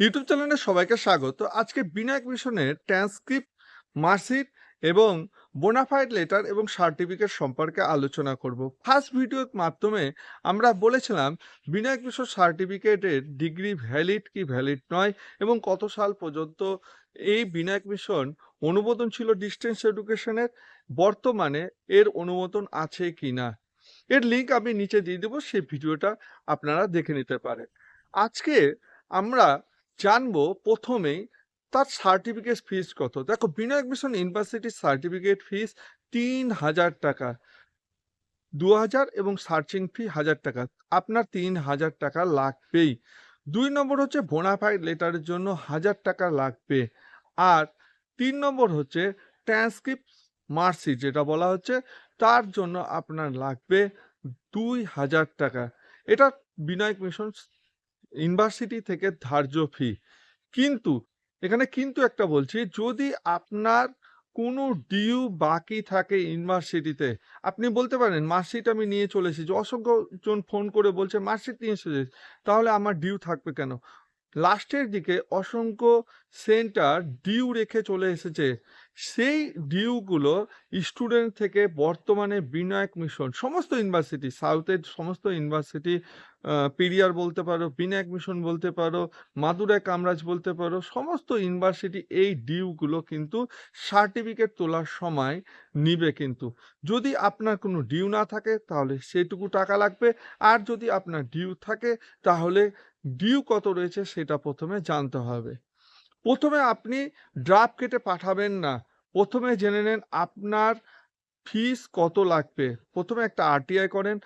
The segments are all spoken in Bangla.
ইউটিউব চ্যানেলে সবাইকে স্বাগত। আজকে বিনায়ক মিশনের ট্রান্সক্রিপ্ট, মার্কশিট এবং বোনাফাইড লেটার এবং সার্টিফিকেট সম্পর্কে আলোচনা করব। ফার্স্ট ভিডিওর মাধ্যমে আমরা বলেছিলাম বিনায়ক মিশন সার্টিফিকেটের ডিগ্রি ভ্যালিড কি ভ্যালিড নয় এবং কত সাল পর্যন্ত এই বিনায়ক মিশন অনুমোদন ছিল ডিস্টেন্স এডুকেশনের বর্তমানে এর অনুমোদন আছে কি না। এর লিঙ্ক আমি নিচে দিয়ে দেবো, সেই ভিডিওটা আপনারা দেখে নিতে পারেন। আজকে আমরা জানব প্রথমেই তার সার্টিফিকেট ফিস কত। দেখো বিনায়ক মিশন ইউনিভার্সিটির সার্টিফিকেট ফিস তিন হাজার টাকা। দু হাজার এবং সার্চিং ফি হাজার টাকা। আপনার তিন হাজার টাকা লাগবেই। দুই নম্বর হচ্ছে বোনাফাইড লেটারের জন্য হাজার টাকা লাগবে। আর তিন নম্বর হচ্ছে ট্রান্সক্রিপ্ট মার্কশিট যেটা বলা হচ্ছে, তার জন্য আপনার লাগবে দুই হাজার টাকা। এটা বিনায়ক মিশন ইউনিভার্সিটি থেকে ধার্য ফি কিন্তু, এখানে কিন্তু একটা বলছি, যদি আপনার কোনো ডিউ বাকি থাকে ইউনিভার্সিটিতে, আপনি বলতে পারেন, মার্কশিট আমি নিয়ে চলে এসেছি, অসংখ্য জন ফোন করে বলছে, মার্কশিট নিয়ে চলেছি তাহলে আমার ডিউ থাকবে কেন? লাস্টের দিকে অসংখ্য সেন্টার ডিউ রেখে চলে এসেছে। সেই ডিউগুলো স্টুডেন্ট থেকে বর্তমানে বিনায়ক মিশন, সমস্ত ইউনিভার্সিটি, সাউথের সমস্ত ইউনিভার্সিটি পিরিয়ার বলতে পারো, বিনায়ক মিশন বলতে পারো, মাদুরাই কামরাজ বলতে পারো, সমস্ত ইউনিভার্সিটি এই ডিউগুলো কিন্তু সার্টিফিকেট তোলার সময় নিবে কিন্তু। যদি আপনার কোনো ডিউ না থাকে, তাহলে সেটুকু টাকা লাগবে। আর যদি আপনার ডিউ থাকে, তাহলে ডিউ কত রয়েছে সেটা প্রথমে জানতে হবে। প্রথমে আপনি ড্রাফট কেটে পাঠাবেন না। প্রথমে জেনে নেন আপনার ফিস কত লাগবে। প্রথমে একটা আরটিআই করেন।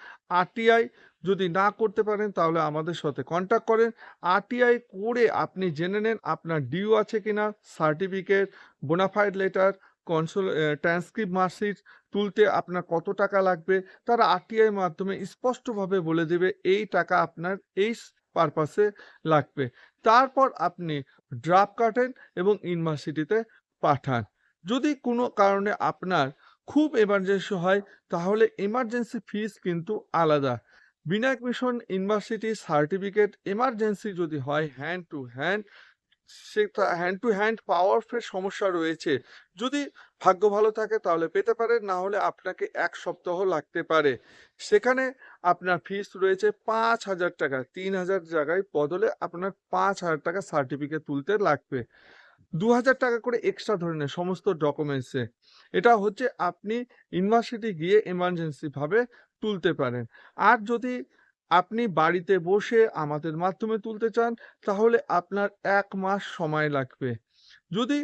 আরটিআই যদি না করতে পারেন তাহলে আমাদের সাথে কন্ট্যাক্ট করেন। আরটিআই করে আপনি জেনে নেন আপনার ডিউ আছে কিনা certificate bonafide letter console transcript marksheet তুলতে আপনার কত টাকা লাগবে, তারা আরটিআই মাধ্যমে স্পষ্টভাবে বলে দেবে এই টাকা আপনার এই পারপাসে লাগবে। তারপর আপনি ড্রাফট কাটেন এবং ইউনিভার্সিটিতে পাঠান। যদি কোনো কারণে আপনার খুব এমার্জেন্সি হয়, তাহলে এমার্জেন্সি ফিস কিন্তু আলাদা। Binayak mission university certificate emergency যদি হয় হ্যান্ড টু হ্যান্ড সেটা হ্যান্ড টু হ্যান্ড পাওয়ার ফের সমস্যা রয়েছে। যদি ভাগ্য ভালো থাকে তাহলে পেতে পারেন, না হলে আপনাকে এক সপ্তাহ লাগতে পারে। সেখানে আপনার ফিস রয়েছে পাঁচ হাজার টাকা, তিন হাজার জায়গায় বদলে আপনার পাঁচ হাজার টাকা সার্টিফিকেট তুলতে লাগবে। দু হাজার টাকা করে এক্সট্রা ধরে নেয় সমস্ত ডকুমেন্টসে এটা হচ্ছে আপনি ইউনিভার্সিটি গিয়ে এমার্জেন্সি ভাবে তুলতে পারেন। আর যদি আপনি বাড়িতে বসে আমাদের মাধ্যমে তুলতে চান, তাহলে আপনার এক মাস সময় লাগবে। যদি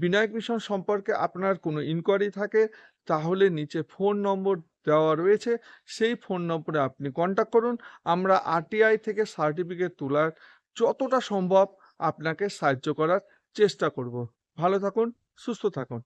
বিনায়ক মিশন সম্পর্কে আপনার কোনো ইনকোয়ারি থাকে, তাহলে নিচে ফোন নম্বর দেওয়া রয়েছে। সেই ফোন নম্বরে আপনি কন্ট্যাক্ট করুন। আমরা আরটিআই থেকে সার্টিফিকেট তোলার যতটা সম্ভব আপনাকে সাহায্য করার চেষ্টা করব। ভালো থাকুন, সুস্থ থাকুন।